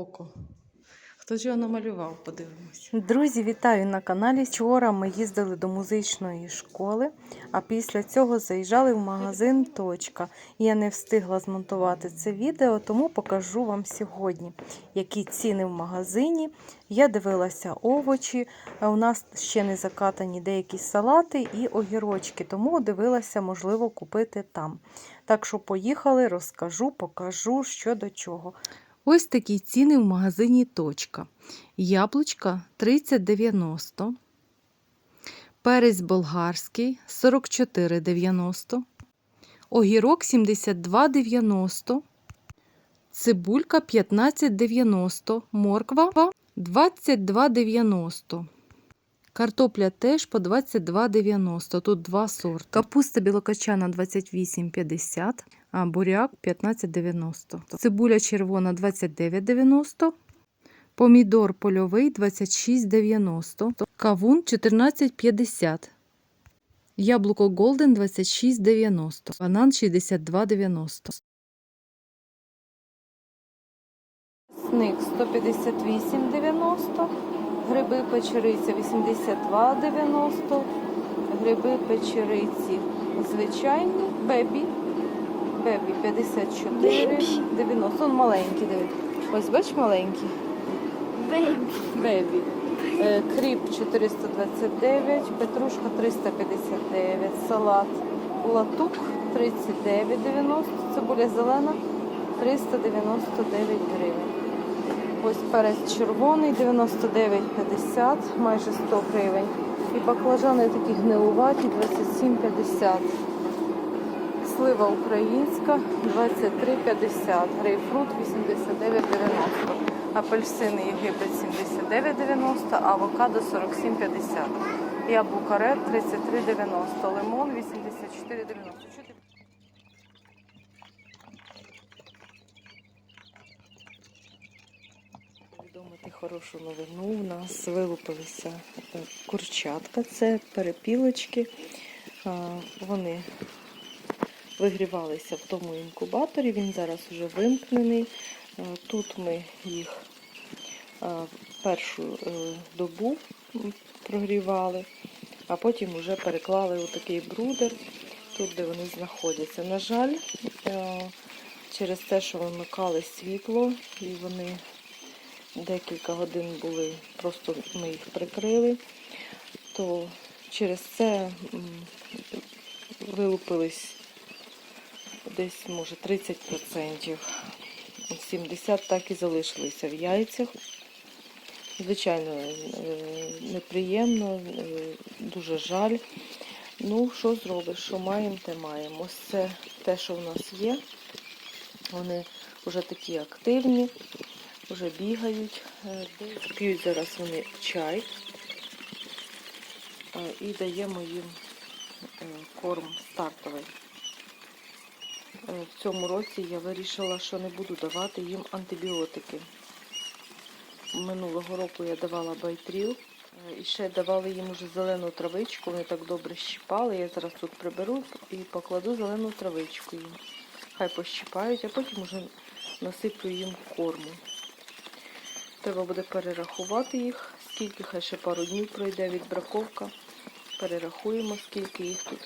око. Хто ж його намалював, подивимось. Друзі, вітаю на каналі. Вчора ми їздили до музичної школи, а після цього заїжджали в магазин Точка. Я не встигла змонтувати це відео, тому покажу вам сьогодні, які ціни в магазині. Я дивилася овочі, у нас ще не закатані деякі салати і огірочки, тому дивилася, можливо, купити там. Так що поїхали, розкажу, покажу, що до чого. Ось такі ціни в магазині Точка. Яблучка 30,90. Перець болгарський 44,90. Огірок 72,90. Цибулька 15,90. Морква 22,90. Картопля теж по 22,90. Тут два сорти. Капуста білокачана 28,50, а буряк 15,90. Цибуля червона 29,90. Помідор польовий 26,90. Кавун 14,50. Яблуко Голден 26,90. Банан 62,90. Сник 158,90. Гриби печериці 82,90. Гриби печериці звичайні. Бебі. Бебі 54,90. Он маленький, диви. Ось бач маленький. Бебі. Е, Кріп 429, петрушка 359, салат латук 39,90, цибуля зелена 399 гривень. Ось перець червоний 99,50, майже 100 гривень. І баклажани такі гнилуваті 27,50. Слива українська 23,50, грейпфрут 89,90. Апельсини Єгипет 79,90, авокадо 47,50. Яблука ред 33,90, лимон 84,90. Що ти- Повідомити хорошу новину. У нас вилупилися курчатка, це перепілочки. Вони вигрівалися в тому інкубаторі, він зараз вже вимкнений. Е, Тут ми їх е, першу е, добу прогрівали, а потім вже переклали у такий брудер, тут, де вони знаходяться. На жаль, через те, що вимикали світло, і вони декілька годин були, просто ми їх прикрили, то через це вилупились десь, може, 30%. 70 так і залишилися в яйцях. Звичайно, е, неприємно, е, дуже жаль. Ну, що зробиш, що маємо, те маємо. Ось це те, що в нас є. Вони вже такі активні, вже бігають. Е, П'ють зараз вони чай і даємо їм корм стартовий. Е, В цьому році я вирішила, що не буду давати їм антибіотики. Минулого року я давала байтріл. е, І ще давали їм уже зелену травичку, вони так добре щипали. Я зараз тут приберу і покладу зелену травичку їм. Хай пощипають, а потім уже насиплю їм корму. Треба буде перерахувати їх, скільки, хай ще пару днів пройде відбраковка. Перерахуємо, скільки їх тут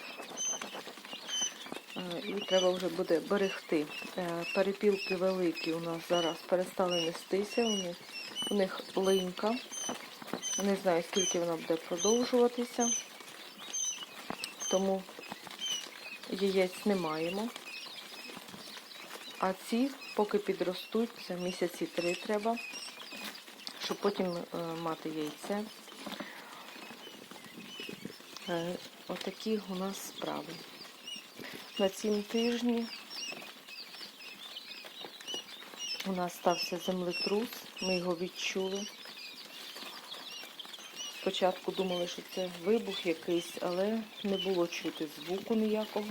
і треба вже буде берегти. Е, Перепілки великі у нас зараз перестали нестися, у них, у них линька. Не знаю, скільки вона буде продовжуватися, тому яєць не маємо. А ці, поки підростуть, це місяці три треба, щоб потім е, мати яйце. Е, Отакі у нас справи на цім тижні у нас стався землетрус, ми його відчули. Спочатку думали, що це вибух якийсь, але не було чути звуку ніякого.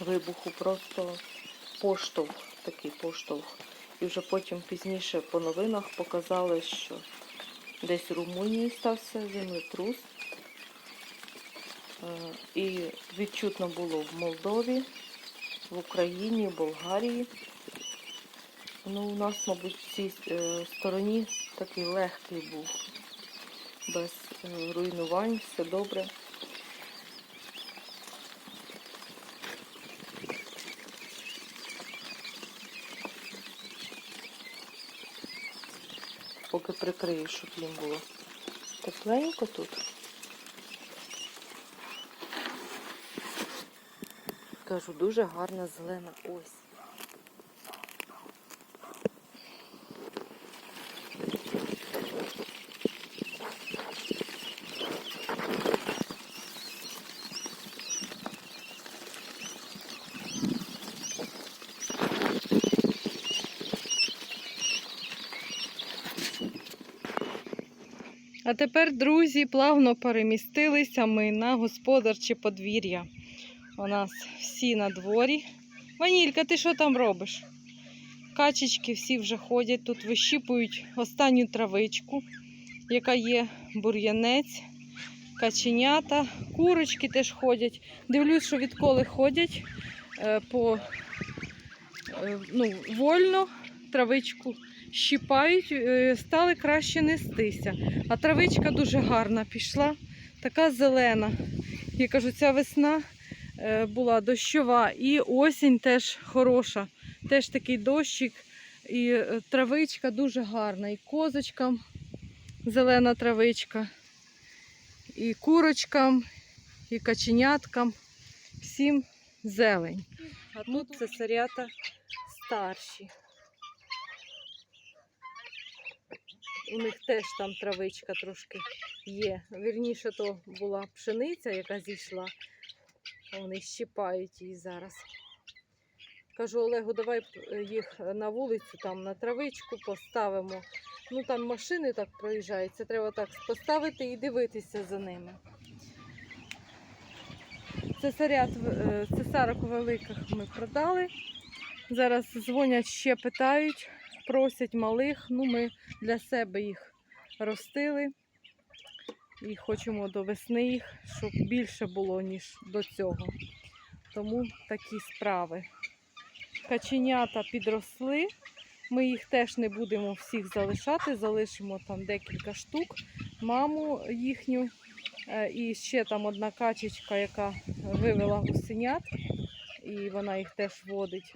Вибуху, просто поштовх, такий поштовх. І вже потім пізніше по новинах показали, що десь у Румунії стався землетрус. Е, І відчутно було в Молдові, в Україні, в Болгарії. Ну, у нас, мабуть, в цій е, стороні такий легкий був. Без е, руйнувань, все добре. Поки прикрию, щоб їм було тепленько тут. Кажу, дуже гарна зелена ось. А тепер, друзі, плавно перемістилися ми на господарче подвір'я. У нас всі на дворі. Ванілька, ти що там робиш? Качечки всі вже ходять, тут вищіпують останню травичку, яка є бур'янець, каченята, курочки теж ходять. Дивлюсь, що відколи ходять е, по е, ну, вольно травичку щіпають, е, стали краще нестися. А травичка дуже гарна пішла, така зелена. Я кажу, ця весна була дощова і осінь теж хороша. Теж такий дощик, і е, травичка дуже гарна. І козочкам зелена травичка, і курочкам, і каченяткам. Всім зелень. А тут це царята старші. У них теж там травичка трошки є. Вірніше, то була пшениця, яка зійшла. Вони щипають її зараз. Кажу Олегу, давай е, їх на вулицю, там на травичку поставимо. Ну там машини так проїжджають, це треба так поставити і дивитися за ними. Цесарят, е, цесарок великих ми продали. Зараз дзвонять ще питають, просять малих. Ну, ми для себе їх ростили і хочемо до весни їх, щоб більше було, ніж до цього. Тому такі справи. Каченята підросли. Ми їх теж не будемо всіх залишати, залишимо там декілька штук, маму їхню. е, І ще там одна качечка, яка вивела гусенят, і вона їх теж водить.